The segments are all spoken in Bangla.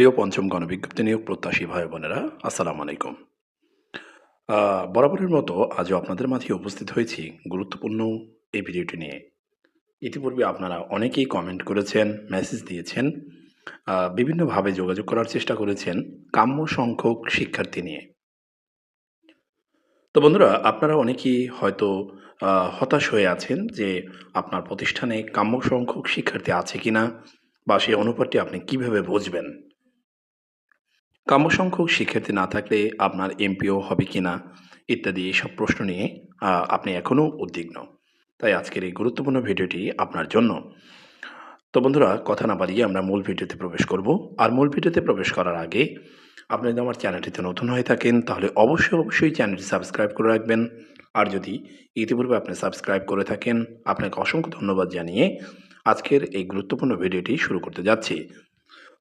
প্রিয় পঞ্চম গণবিজ্ঞপ্তি নিয়োগ প্রত্যাশী ভাই বোনেরা, আসসালামু আলাইকুম। বরাবরের মতো আজও আপনাদের মাঝে উপস্থিত হয়েছি গুরুত্বপূর্ণ এই ভিডিওটি নিয়ে। ইতিপূর্বে আপনারা অনেকেই কমেন্ট করেছেন মেসেজ দিয়েছেন বিভিন্নভাবে যোগাযোগ করার চেষ্টা করেছেন কাম্য সংখ্যক শিক্ষার্থী নিয়ে। তো বন্ধুরা, আপনারা অনেকেই হয়তো হতাশ হয়ে আছেন যে আপনার প্রতিষ্ঠানে কাম্য সংখ্যক শিক্ষার্থী আছে কি না বা সেই অনুপাতটি আপনি কীভাবে বুঝবেন। কাম্য সংখ্যক শিক্ষার্থী না থাকলে আপনার এমপিও হবে কি না ইত্যাদি এইসব প্রশ্ন নিয়ে আপনি এখনও উদ্বিগ্ন। তাই আজকের এই গুরুত্বপূর্ণ ভিডিওটি আপনার জন্য। তো বন্ধুরা, কথা না বাড়িয়ে আমরা মূল ভিডিওতে প্রবেশ করব। আর মূল ভিডিওতে প্রবেশ করার আগে আপনি যদি আমার চ্যানেলটিতে নতুন হয়ে থাকেন, তাহলে অবশ্যই অবশ্যই চ্যানেলটি সাবস্ক্রাইব করে রাখবেন। আর যদি ইতিপূর্বে আপনি সাবস্ক্রাইব করে থাকেন, আপনাকে অসংখ্য ধন্যবাদ জানিয়ে আজকের এই গুরুত্বপূর্ণ ভিডিওটি শুরু করতে যাচ্ছি।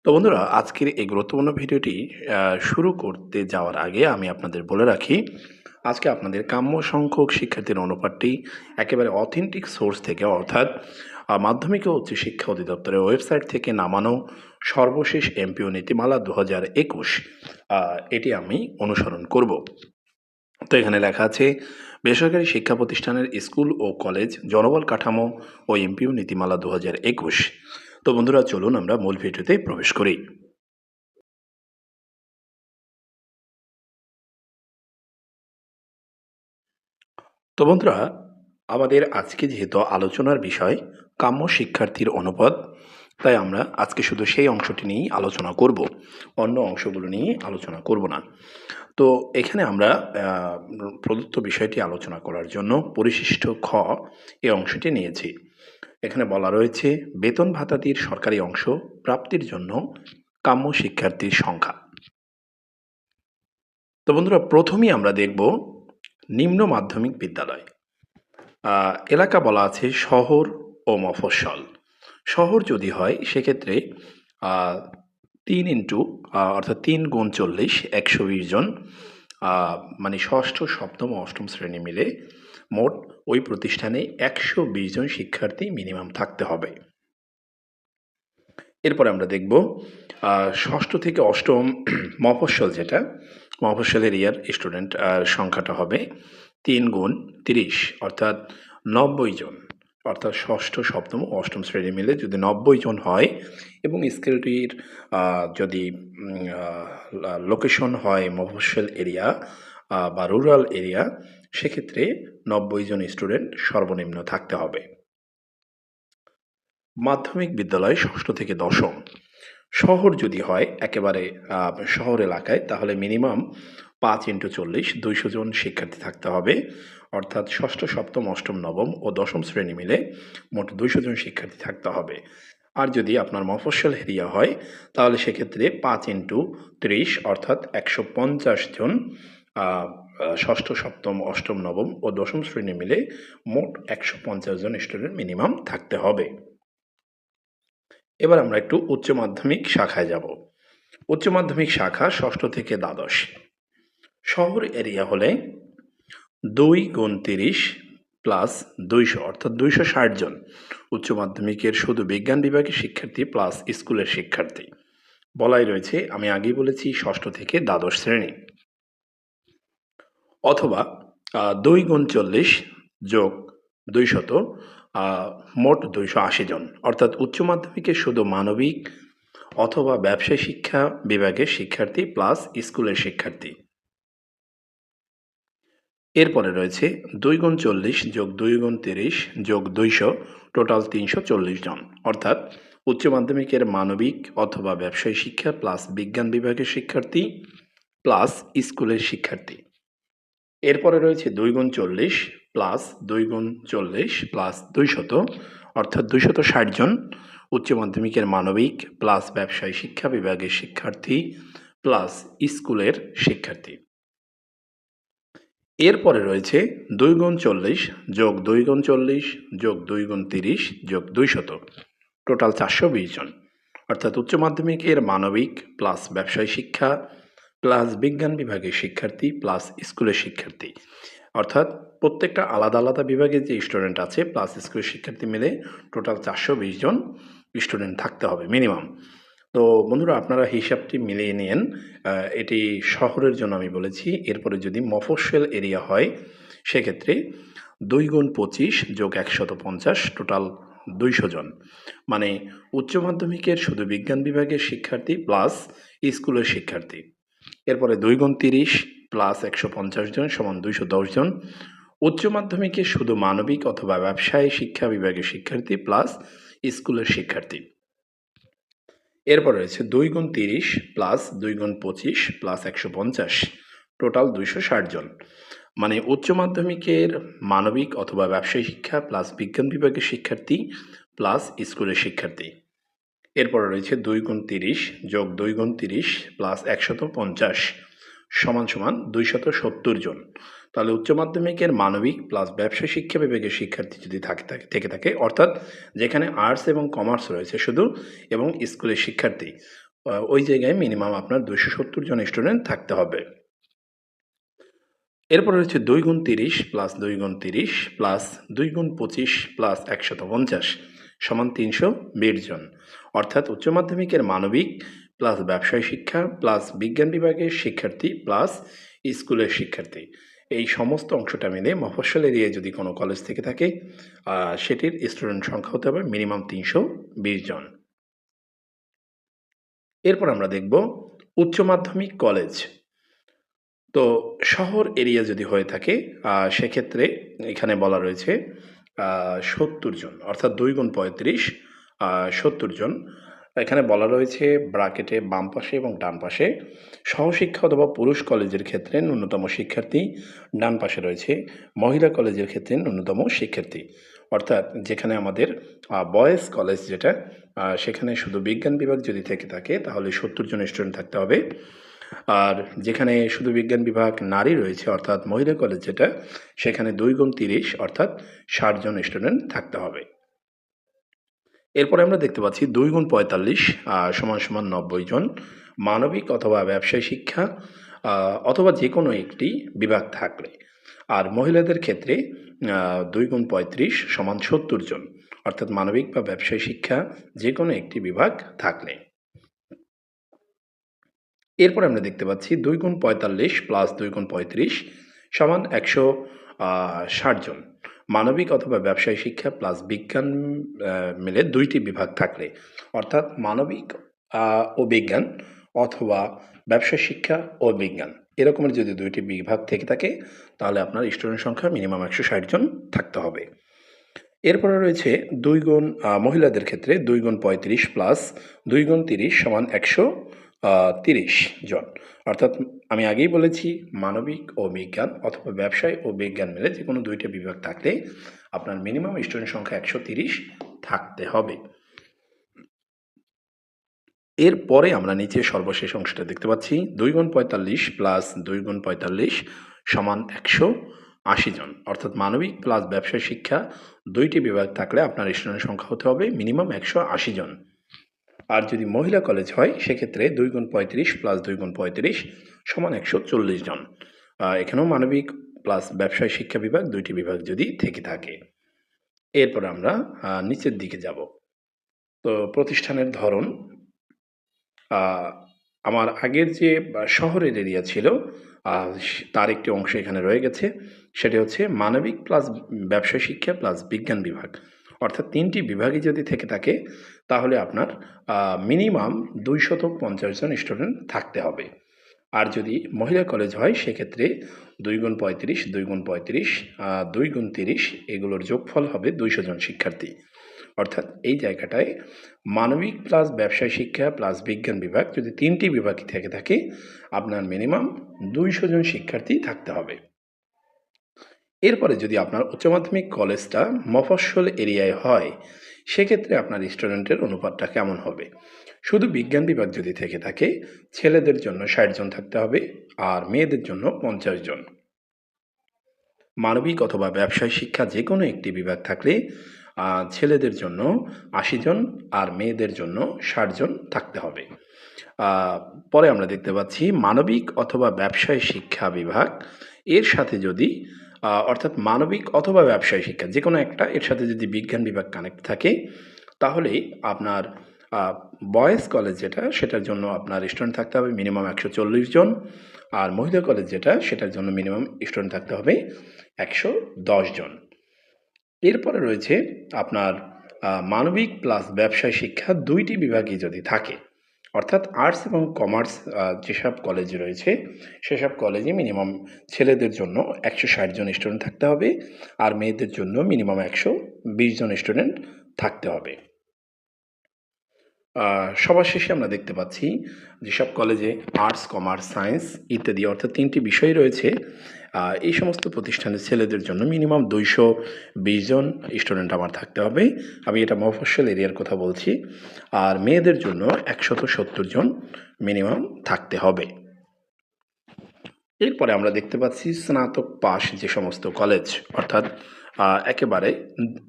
তো বন্ধুরা, আজকের এই গুরুত্বপূর্ণ ভিডিওটি শুরু করতে যাওয়ার আগে আমি আপনাদের বলে রাখি, আজকে আপনাদের কাম্য সংখ্যক শিক্ষার্থীর অনুপাতটি একেবারে অথেন্টিক সোর্স থেকে, অর্থাৎ মাধ্যমিক ও উচ্চ শিক্ষা অধিদপ্তরের ওয়েবসাইট থেকে নামানো সর্বশেষ এমপিও নীতিমালা দু হাজার একুশ এটি আমি অনুসরণ করব। তো এখানে লেখা আছে, বেসরকারি শিক্ষা প্রতিষ্ঠানের স্কুল ও কলেজ জনবল কাঠামো ও এমপিও নীতিমালা দু হাজার একুশ। তো বন্ধুরা, চলুন আমরা মূল ভিডিওতে প্রবেশ করি। তো বন্ধুরা, আমাদের আজকে যেহেতু আলোচনার বিষয় কাম্য শিক্ষার্থীর অনুপাত, তাই আমরা আজকে শুধু সেই অংশটি নিয়েই আলোচনা করব। অন্য অংশগুলো নিয়ে আলোচনা করব না। তো এখানে আমরা প্রদত্ত বিষয়টি আলোচনা করার জন্য পরিশিষ্ট খ এই অংশটি নিয়েছি। এখানে বলা রয়েছে, বেতন ভাতাতির সরকারি অংশ প্রাপ্তির জন্য কাম্য শিক্ষার্থীর সংখ্যা। তো বন্ধুরা, প্রথমেই আমরা দেখব নিম্ন মাধ্যমিক বিদ্যালয়। এলাকা বলা আছে শহর ও মফস্বল। শহর যদি হয়, সেক্ষেত্রে তিন ইন্টু অর্থাৎ তিন গুণ চল্লিশ, একশো বিশ জন মানে ষষ্ঠ, সপ্তম অষ্টম শ্রেণি মিলে মোট ওই প্রতিষ্ঠানে একশো বিশ জন শিক্ষার্থী মিনিমাম থাকতে হবে। এরপরে আমরা দেখব ষষ্ঠ থেকে অষ্টম মফস্বল যেটা মফস্বল এরিয়ার স্টুডেন্ট সংখ্যাটা হবে তিন গুণ তিরিশ, অর্থাৎ নব্বই জন। অর্থাৎ ষষ্ঠ, সপ্তম, অষ্টম শ্রেণি মিলে যদি নব্বই জন হয় এবং স্কুলটির যদি লোকেশন হয় মফস্বল এরিয়া বা রুরাল এরিয়া সেক্ষেত্রে নব্বই জন স্টুডেন্ট সর্বনিম্ন থাকতে হবে। মাধ্যমিক বিদ্যালয় ষষ্ঠ থেকে দশম। শহর যদি হয় একেবারে শহর এলাকায়, তাহলে মিনিমাম পাঁচ ইন্টু চল্লিশ, দুইশো জন শিক্ষার্থী থাকতে হবে। অর্থাৎ ষষ্ঠ, সপ্তম, অষ্টম, নবম ও দশম শ্রেণি মিলে মোট দুইশো জন শিক্ষার্থী থাকতে হবে। আর যদি আপনার মফস্বল এরিয়া হয়, তাহলে সেক্ষেত্রে পাঁচ ইন্টু ত্রিশ, অর্থাৎ একশো পঞ্চাশ জন ষষ্ঠ, সপ্তম, অষ্টম, নবম ও দশম শ্রেণি মিলে মোট একশো পঞ্চাশ জন স্টুডেন্ট মিনিমাম থাকতে হবে। এবার আমরা একটু উচ্চ মাধ্যমিক শাখায় যাব। উচ্চ মাধ্যমিক শাখা ষষ্ঠ থেকে দ্বাদশ। শহর এরিয়া হলে দুই গুণ তিরিশ প্লাস দুইশো, অর্থাৎ দুইশো ষাট জন। উচ্চ মাধ্যমিকের শুধু বিজ্ঞান বিভাগের শিক্ষার্থী প্লাস স্কুলের শিক্ষার্থী। বলাই রয়েছে, আমি আগেই বলেছি, ষষ্ঠ থেকে দ্বাদশ শ্রেণি। অথবা দুই গুণ চল্লিশ যোগ দুইশত মোট দুইশো আশি জন। অর্থাৎ উচ্চ মাধ্যমিকে শুধু মানবিক অথবা ব্যবসায় শিক্ষা বিভাগের শিক্ষার্থী প্লাস স্কুলের শিক্ষার্থী। এরপরে রয়েছে দুই গুণ চল্লিশ যোগ দুই গুণ তিরিশ যোগ দুইশো, টোটাল তিনশো চল্লিশ জন। অর্থাৎ উচ্চ মাধ্যমিকের মানবিক অথবা ব্যবসায় শিক্ষা প্লাস বিজ্ঞান বিভাগের শিক্ষার্থী প্লাস স্কুলের শিক্ষার্থী। এরপরে রয়েছে দুই গুণ চল্লিশ প্লাস দুই গুণ চল্লিশ প্লাস দুইশত, অর্থাৎ দুইশত ষাট জন উচ্চ মাধ্যমিকের মানবিক প্লাস ব্যবসায় শিক্ষা বিভাগের শিক্ষার্থী প্লাস স্কুলের শিক্ষার্থী। এরপরে রয়েছে দুই গুণ চল্লিশ যোগ দুই গুণ চল্লিশ যোগ দুই গুণ তিরিশ যোগ দুইশত টোটাল চারশো বিশ জন, অর্থাৎ উচ্চ মাধ্যমিকের মানবিক প্লাস ব্যবসায় শিক্ষা প্লাস বিজ্ঞান বিভাগের শিক্ষার্থী প্লাস স্কুলের শিক্ষার্থী অর্থাৎ প্রত্যেকটা আলাদা আলাদা বিভাগের যে স্টুডেন্ট আছে প্লাস স্কুলের শিক্ষার্থী মিলে টোটাল চারশো বিশ জন স্টুডেন্ট থাকতে হবে মিনিমাম তো বন্ধুরা, আপনারা হিসাবটি মিলিয়ে নিয়েন আ এটি শহরের জন্য আমি বলেছি। এরপরে যদি মফস্বল এরিয়া হয়, সেক্ষেত্রে দুই গুণ ২৫ যোগ ১৫০ টোটাল ২০০ জন। মানে উচ্চ মাধ্যমিকের শুধু বিজ্ঞান বিভাগের শিক্ষার্থী প্লাস স্কুলের শিক্ষার্থী। এরপরে দুই গুণ ৩০ প্লাস ১৫০ জন সমান ২১০ জন। উচ্চ মাধ্যমিকে শুধু মানবিক অথবা ব্যবসায় শিক্ষা বিভাগের শিক্ষার্থী প্লাস স্কুলের শিক্ষার্থী। এরপর রয়েছে দুই গুণ ৩০ প্লাস দুই গুণ ২৫ প্লাস ১৫০ টোটাল ২৬০ জন। মানে উচ্চ মাধ্যমিকের মানবিক অথবা ব্যবসায়ী শিক্ষা প্লাস বিজ্ঞান বিভাগের শিক্ষার্থী প্লাস স্কুলের শিক্ষার্থী। এরপরে রয়েছে দুই গুণ ৩০ যোগ দুই গুণ ৩০ প্লাস ১৫০ সমান সমান ২৭০ জন। তাহলে উচ্চ মাধ্যমিকের মানবিক প্লাস ব্যবসায় শিক্ষা বিভাগের শিক্ষার্থী যদি থাকে থাকে, থেকে থাকে, অর্থাৎ যেখানে আর্টস এবং কমার্স রয়েছে শুধু এবং স্কুলের শিক্ষার্থী ওই জায়গায় মিনিমাম আপনার ২৭০ জন স্টুডেন্ট থাকতে হবে। এরপরে রয়েছে দুই গুণ ৩০ প্লাস দুই গুণ ৩০ প্লাস দুই গুণ ২৫ প্লাস ১৫০ সমান ৩২০ জন। অর্থাৎ উচ্চ মাধ্যমিকের মানবিক প্লাস ব্যবসায় শিক্ষা প্লাস বিজ্ঞান বিভাগের শিক্ষার্থী প্লাস স্কুলের শিক্ষার্থী। এই সমস্ত অংশটা মিলে মফস্বল এরিয়ায় যদি কোনো কলেজ থেকে থাকে সেটির স্টুডেন্ট সংখ্যা হতে হবে মিনিমাম ৩২০ জন। এরপর আমরা দেখব উচ্চ মাধ্যমিক কলেজ। তো শহর এরিয়া যদি হয়ে থাকে সেক্ষেত্রে এখানে বলা রয়েছে সত্তর জন, অর্থাৎ ২ গুণ ৩৫ ৭০ জন। এখানে বলা রয়েছে ব্রাকেটে বাম পাশে এবং ডান পাশে সহশিক্ষা অথবা পুরুষ কলেজের ক্ষেত্রে ন্যূনতম শিক্ষার্থী, ডান পাশে রয়েছে মহিলা কলেজের ক্ষেত্রে ন্যূনতম শিক্ষার্থী। অর্থাৎ যেখানে আমাদের বয়েজ কলেজ যেটা সেখানে শুধু বিজ্ঞান বিভাগ যদি থেকে থাকে তাহলে ৭০ জন স্টুডেন্ট থাকতে হবে। আর যেখানে শুধু বিজ্ঞান বিভাগ নারী রয়েছে অর্থাৎ মহিলা কলেজ যেটা সেখানে দুই গুণ ৩০ অর্থাৎ ৬০ জন স্টুডেন্ট থাকতে হবে। এরপরে আমরা দেখতে পাচ্ছি ২ গুণ ৪৫ আ সমান সমান ৯০ জন। মানবিক অথবা ব্যবসায় শিক্ষা অথবা যে কোনো একটি বিভাগ থাকলে। আর মহিলাদের ক্ষেত্রে ২ গুণ ৩৫ সমান ৭০ জন। অর্থাৎ মানবিক বা ব্যবসায় শিক্ষা যে কোনো একটি বিভাগ থাকলে। এরপরে আমরা দেখতে পাচ্ছি ২ গুণ ৪৫ প্লাস ২ গুণ ৩৫ সমান একশো ষাট জন। মানবিক অথবা ব্যবসায় শিক্ষা প্লাস বিজ্ঞান মিলে দুইটি বিভাগ থাকলে। অর্থাৎ মানবিক ও বিজ্ঞান অথবা ব্যবসা শিক্ষা ও বিজ্ঞান এরকমের যদি দুইটি বিভাগ থেকে থাকে, তাহলে আপনার স্টুডেন্ট সংখ্যা মিনিমাম ১৬০ জন থাকতে হবে। এরপরে রয়েছে দুই গুণ মহিলাদের ক্ষেত্রে দুই গুণ ৩৫ প্লাস দুই গুণ ৩০ সমান ১০০ আ ৩০ জন। অর্থাৎ আমি আগেই বলেছি, মানবিক ও বিজ্ঞান অথবা ব্যবসায় ও বিজ্ঞান মিলে যেকোনো ২ টা বিভাগ থাকলে আপনার মিনিমাম স্টুডেন্ট সংখ্যা ১৩০ থাকতে হবে। এরপরে আমরা নিচে সর্বশেষ অংশটা দেখতে পাচ্ছি, দুই গুণ ৪৫ প্লাস দুই গুণ ৪৫ সমান ১৮০ জন। অর্থাৎ মানবিক প্লাস ব্যবসায় শিক্ষা দুইটি বিভাগ থাকলে আপনার স্টুডেন্ট সংখ্যা হতে হবে মিনিমাম ১৮০ জন। আর যদি মহিলা কলেজ হয়, সেক্ষেত্রে ২ গুণ ৩৫ প্লাস দুই গুণ ৩৫ সমান ১৪০ জন। এখানেও মানবিক প্লাস ব্যবসায় শিক্ষা বিভাগ দুইটি বিভাগ যদি থেকে থাকে। এরপর আমরা নিচের দিকে যাব। তো প্রতিষ্ঠানের ধরন আমার আগের যে শহরের এরিয়া ছিল তার একটি অংশ এখানে রয়ে গেছে। সেটি হচ্ছে মানবিক প্লাস ব্যবসায় শিক্ষা প্লাস বিজ্ঞান বিভাগ। অর্থাৎ ৩ টি বিভাগই যদি থেকে থাকে তাহলে আপনার মিনিমাম ২৫০ জন স্টুডেন্ট থাকতে হবে। আর যদি মহিলা কলেজ হয় সেক্ষেত্রে দুই গুণ ৩৫, ২ গুণ পঁয়ত্রিশ দুই গুণ ৩০ এগুলোর যোগফল হবে ২০০ জন শিক্ষার্থী। অর্থাৎ এই জায়গাটায় মানবিক প্লাস ব্যবসায় শিক্ষা প্লাস বিজ্ঞান বিভাগ যদি ৩ টি বিভাগই থেকে থাকে আপনার মিনিমাম ২০০ জন শিক্ষার্থী থাকতে হবে। এরপরে যদি আপনার উচ্চ মাধ্যমিক কলেজটা মফস্বল এরিয়ায় হয়, সেক্ষেত্রে আপনার স্টুডেন্টের অনুপাতটা কেমন হবে? শুধু বিজ্ঞান বিভাগ যদি থেকে থাকে, ছেলেদের জন্য ৬০ জন থাকতে হবে আর মেয়েদের জন্য ৫০ জন। মানবিক অথবা ব্যবসায় শিক্ষা যেকোনো একটি বিভাগ থাকলে ছেলেদের জন্য ৮০ জন আর মেয়েদের জন্য ৬০ জন থাকতে হবে। পরে আমরা দেখতে পাচ্ছি মানবিক অথবা ব্যবসায় শিক্ষা বিভাগ এর সাথে যদি অর্থাৎ মানবিক অথবা ব্যবসায় শিক্ষা যে কোনো একটা, এর সাথে যদি বিজ্ঞান বিভাগ কানেক্ট থাকে, তাহলে আপনার বয়েজ কলেজ যেটা, সেটার জন্য আপনার স্টুডেন্ট থাকতে হবে মিনিমাম একশো চল্লিশ জন, আর মহিলা কলেজ যেটা, সেটার জন্য মিনিমাম স্টুডেন্ট থাকতে হবে একশো দশ জন। এরপরে রয়েছে আপনার মানবিক প্লাস ব্যবসায় শিক্ষা দুইটি বিভাগই যদি থাকে অর্থাৎ আর্টস এবং কমার্স যেসব কলেজ রয়েছে, সেসব কলেজে মিনিমাম ছেলেদের জন্য একশো ষাট জন স্টুডেন্ট থাকতে হবে আর মেয়েদের জন্য মিনিমাম একশো বিশ জন স্টুডেন্ট থাকতে হবে। সবার শেষে আমরা দেখতে পাচ্ছি যেসব কলেজে আর্টস কমার্স সায়েন্স ইত্যাদি অর্থাৎ তিনটি বিষয় রয়েছে এই সমস্ত প্রতিষ্ঠানের ছেলেদের জন্য মিনিমাম দুইশো বিশ জন স্টুডেন্ট আমার থাকতে হবে। আমি এটা মফস্বল এরিয়ার কথা বলছি। আর মেয়েদের জন্য একশত সত্তর জন মিনিমাম থাকতে হবে। এরপরে আমরা দেখতে পাচ্ছি স্নাতক পাশ যে সমস্ত কলেজ অর্থাৎ একেবারে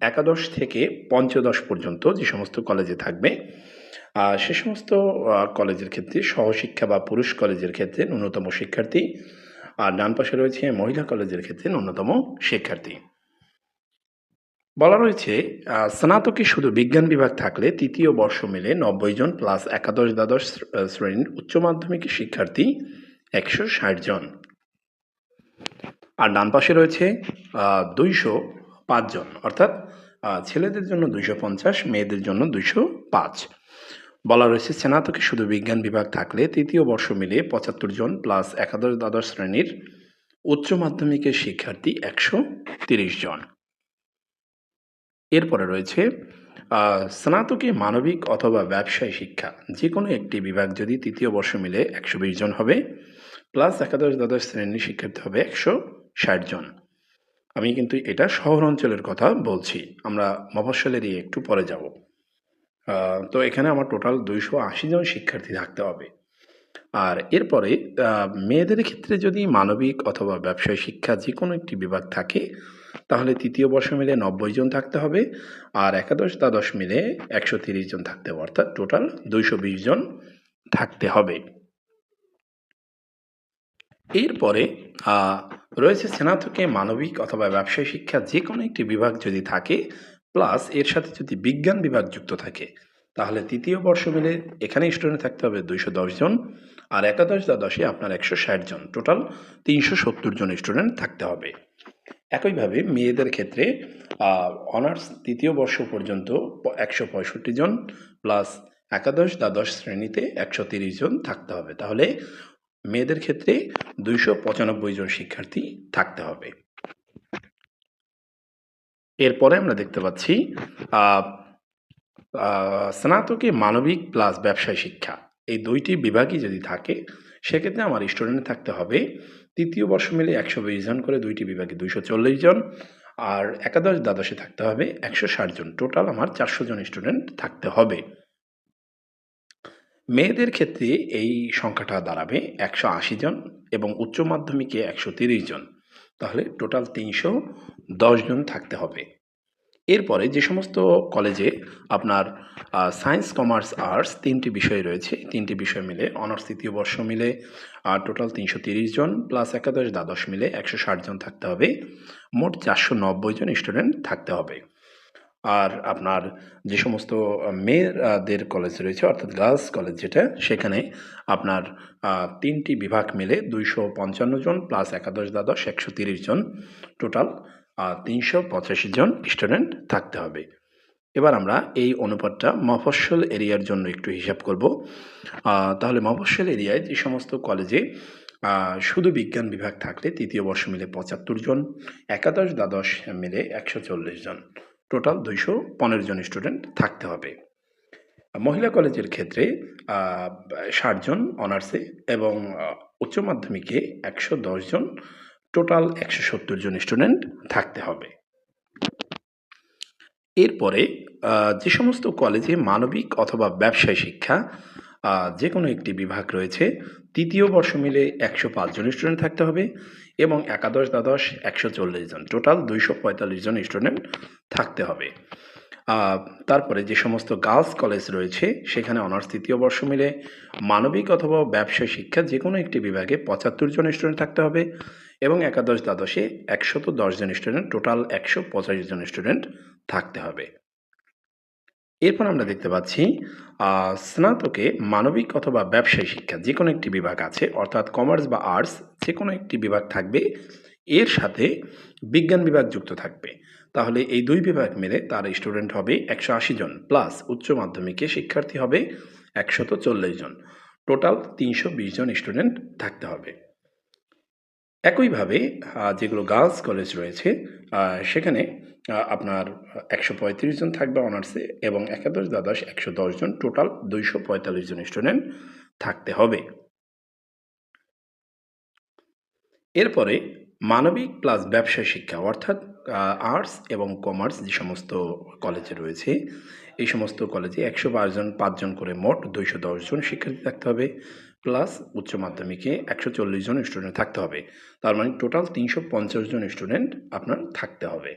একাদশ থেকে পঞ্চদশ পর্যন্ত যে সমস্ত কলেজে থাকবে সে সমস্ত কলেজের ক্ষেত্রে, সহশিক্ষা বা পুরুষ কলেজের ক্ষেত্রে ন্যূনতম শিক্ষার্থী, আর ডান পাশে রয়েছে মহিলা কলেজের ক্ষেত্রে ন্যূনতম শিক্ষার্থী। বলা রয়েছে স্নাতকে শুধু বিজ্ঞান বিভাগ থাকলে তৃতীয় বর্ষ মিলে নব্বই জন প্লাস একাদশ দ্বাদশ শ্রেণির উচ্চ মাধ্যমিক শিক্ষার্থী একশো ষাট জন। আর ডান পাশে রয়েছে দুইশো পাঁচজন অর্থাৎ ছেলেদের জন্য দুইশো পঞ্চাশ, মেয়েদের জন্য দুইশো পাঁচ। বলা রয়েছে, স্নাতকে শুধু বিজ্ঞান বিভাগ থাকলে তৃতীয় বর্ষ মিলে পঁচাত্তর জন প্লাস একাদশ দ্বাদশ শ্রেণির উচ্চ মাধ্যমিকের শিক্ষার্থী একশো তিরিশ জন। এরপরে রয়েছে স্নাতকে মানবিক অথবা ব্যবসায় শিক্ষা। যে কোনো একটি বিভাগ যদি তৃতীয় বর্ষ মিলে একশো বিশ জন হবে প্লাস একাদশ দ্বাদশ শ্রেণির শিক্ষার্থী হবে একশো ষাট জন। আমি কিন্তু এটা শহর অঞ্চলের কথা বলছি। আমরা মফস্বলের এই একটু পরে যাব। তো এখানে আমার টোটাল দুইশো আশি জন শিক্ষার্থী থাকতে হবে। আর এরপরে মেয়েদের ক্ষেত্রে যদি মানবিক অথবা ব্যবসায় শিক্ষা যে কোনো একটি বিভাগ থাকে, তাহলে তৃতীয় বর্ষ মিলে নব্বই জন থাকতে হবে আর একাদশ দ্বাদশ মিলে একশো তিরিশ জন থাকতে হবে। অর্থাৎ টোটাল দুইশো বিশ জন থাকতে হবে। এরপরে রয়েছে স্নাতকে মানবিক অথবা ব্যবসায় শিক্ষা যে কোনো একটি বিভাগ যদি থাকে প্লাস এর সাথে যদি বিজ্ঞান বিভাগ যুক্ত থাকে, তাহলে তৃতীয় বর্ষ মিলে এখানে স্টুডেন্ট থাকতে হবে দুইশো দশ জন, আর একাদশ দ্বাদশে আপনার একশো ষাট জন। টোটাল তিনশো সত্তর জন স্টুডেন্ট থাকতে হবে। একইভাবে মেয়েদের ক্ষেত্রে অনার্স তৃতীয় বর্ষ পর্যন্ত একশো পঁয়ষট্টি জন প্লাস একাদশ দ্বাদশ শ্রেণীতে একশো তিরিশ জন থাকতে হবে। তাহলে মেয়েদের ক্ষেত্রে দুইশো পঁচানব্বই জন শিক্ষার্থী থাকতে হবে। এরপরে আমরা দেখতে পাচ্ছি স্নাতকে মানবিক প্লাস ব্যবসায় শিক্ষা। এই দুইটি বিভাগই যদি থাকে, সেক্ষেত্রে আমার স্টুডেন্ট থাকতে হবে তৃতীয় বর্ষ মিলে একশো বিশ জন করে দুইটি বিভাগে দুইশো চল্লিশ জন, আর একাদশ দ্বাদশে থাকতে হবে একশো ষাট জন। টোটাল আমার চারশো জন স্টুডেন্ট থাকতে হবে। মেয়েদের ক্ষেত্রে এই সংখ্যাটা দাঁড়াবে একশো আশি জন এবং উচ্চ মাধ্যমিকে একশো তিরিশ জন। তাহলে টোটাল তিনশো দশ জন থাকতে হবে। এরপরে যে সমস্ত কলেজে আপনার সায়েন্স, কমার্স, আর্টস তিনটি বিষয় রয়েছে, তিনটি বিষয় মিলে, অনার্স তৃতীয় বর্ষ মিলে টোটাল তিনশো জন প্লাস একাদশ দ্বাদশ মিলে একশো ষাট জন থাকতে হবে। মোট চারশো নব্বই জন স্টুডেন্ট থাকতে হবে। আর আপনার যে সমস্ত মেয়েদের কলেজ রয়েছে, অর্থাৎ গার্লস কলেজ যেটা, সেখানে আপনার তিনটি বিভাগ মিলে দুইশো পঞ্চান্ন জন প্লাস একাদশ দ্বাদশ একশো তিরিশ জন টোটাল তিনশো পঁচাশি জন স্টুডেন্ট থাকতে হবে। এবার আমরা এই অনুপাতটা মফস্বল এরিয়ার জন্য একটু হিসাব করব। তাহলে মফস্বল এরিয়ায় যে সমস্ত কলেজে শুধু বিজ্ঞান বিভাগ থাকলে তৃতীয় বর্ষ মিলে পঁচাত্তর জন, একাদশ দ্বাদশ মিলে একশো চল্লিশ জন। টোটাল দুইশো পনেরো জন স্টুডেন্ট থাকতে হবে। মহিলা কলেজের ক্ষেত্রে ষাট জন অনার্সে এবং উচ্চ মাধ্যমিকে একশো দশ জন, টোটাল একশো সত্তর জন স্টুডেন্ট থাকতে হবে। এরপরে যে সমস্ত কলেজে মানবিক অথবা ব্যবসায় শিক্ষা যে কোনো একটি বিভাগ রয়েছে, তৃতীয় বর্ষ মিলে একশো জন স্টুডেন্ট থাকতে হবে। এবং একাদশ দ্বাদশ একশো চল্লিশ জন। টোটাল দুইশো পঁয়তাল্লিশ জন স্টুডেন্ট থাকতে হবে। তারপরে যে সমস্ত গার্লস কলেজ রয়েছে, সেখানে অনার্স তৃতীয় বর্ষ মিলে, মানবিক অথবা ব্যবসায় শিক্ষা যে কোনো একটি বিভাগে পঁচাত্তর জন স্টুডেন্ট থাকতে হবে এবং একাদশ দ্বাদশে একশত দশ জন স্টুডেন্ট টোটাল একশো পঁচাশি জন স্টুডেন্ট থাকতে হবে। এরপর আমরা দেখতে পাচ্ছি স্নাতকে মানবিক অথবা ব্যবসায়ী শিক্ষা যে কোনো একটি বিভাগ আছে, অর্থাৎ কমার্স বা আর্টস যে কোনো একটি বিভাগ থাকবে, এর সাথে বিজ্ঞান বিভাগ যুক্ত থাকবে। তাহলে এই দুই বিভাগ মিলে তার স্টুডেন্ট হবে একশো আশি জন প্লাস উচ্চ মাধ্যমিকে শিক্ষার্থী হবে একশত চল্লিশ জন। টোটাল তিনশো বিশ জন স্টুডেন্ট থাকতে হবে। একইভাবে যেগুলো গার্লস কলেজ রয়েছে সেখানে আপনার একশো পঁয়ত্রিশ জন থাকবে অনার্সে এবং একাদশ, দ্বাদশ একশো দশ জন টোটাল দুইশো পঁয়তাল্লিশ জন স্টুডেন্ট থাকতে হবে। এরপরে মানবিক প্লাস ব্যবসায় শিক্ষা, অর্থাৎ আর্টস এবং কমার্স যে সমস্ত কলেজে রয়েছে, এই সমস্ত কলেজে একশো জন পাঁচজন করে মোট দুইশো জন শিক্ষার্থী থাকতে হবে প্লাস উচ্চ মাধ্যমিকে একশো চল্লিশ জন স্টুডেন্ট থাকতে হবে। তার মানে টোটাল তিনশো পঞ্চাশ জন স্টুডেন্ট আপনার থাকতে হবে।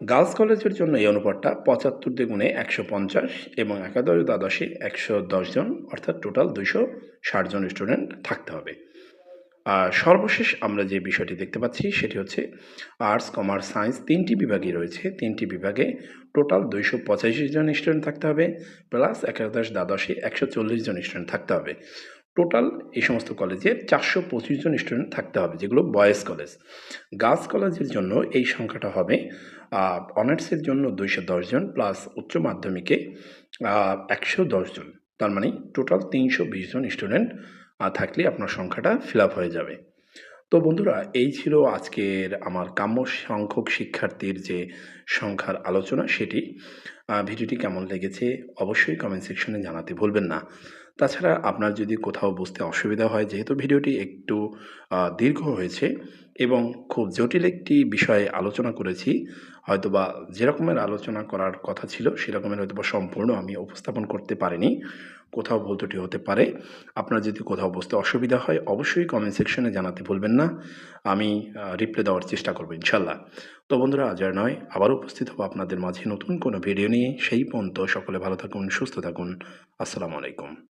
গার্লস কলেজের জন্য এই অনুপাতটা পঁচাত্তর দ্বিগুণে একশো পঞ্চাশ এবং একাদশ দ্বাদশে একশো দশ জন, অর্থাৎ টোটাল দুইশো ষাট জন স্টুডেন্ট থাকতে হবে। সর্বশেষ আমরা যে বিষয়টি দেখতে পাচ্ছি সেটি হচ্ছে আর্টস কমার্স সায়েন্স তিনটি বিভাগই রয়েছে। তিনটি বিভাগে টোটাল দুইশো পঁচাশি জন স্টুডেন্ট থাকতে হবে প্লাস একাদশ, দ্বাদশে একশো চল্লিশ জন স্টুডেন্ট থাকতে হবে। টোটাল এই সমস্ত কলেজে চারশো পঁচিশ জন স্টুডেন্ট থাকতে হবে, যেগুলো বয়েজ কলেজ গার্লস কলেজের জন্য এই সংখ্যাটা হবে অনার্সের জন্য দুইশো জন প্লাস উচ্চ মাধ্যমিকে একশো জন। তার মানে টোটাল তিনশো বিশ জন স্টুডেন্ট থাকলে আপনার সংখ্যাটা ফিল হয়ে যাবে। তো বন্ধুরা, এই ছিল আজকের আমার কাম্য সংখ্যক শিক্ষার্থীর যে সংখ্যার আলোচনা সেটি। ভিডিওটি কেমন লেগেছে অবশ্যই কমেন্ট সেকশনে জানাতে ভুলবেন না। তাছাড়া আপনার যদি কোথাও বুঝতে অসুবিধা হয়, যেহেতু ভিডিওটি একটু দীর্ঘ হয়েছে এবং খুব জটিল একটি বিষয়ে আলোচনা করেছি হয়তোবা যেরকমের আলোচনা করার কথা ছিল, সেরকমের হয়তোবা সম্পূর্ণ আমি উপস্থাপন করতে পারিনি। কোথাও ভুল ত্রুটি হতে পারে। আপনার যদি কোথাও বুঝতে অসুবিধা হয়, অবশ্যই কমেন্ট সেকশনে জানাতে ভুলবেন না। আমি রিপ্লাই দেওয়ার চেষ্টা করব ইনশাল্লাহ তো বন্ধুরা, আজ আর নয়, আবার উপস্থিত হব আপনাদের মাঝে নতুন কোনো ভিডিও নিয়ে। সেই পর্যন্ত সকলে ভালো থাকুন, সুস্থ থাকুন। আসসালামু আলাইকুম।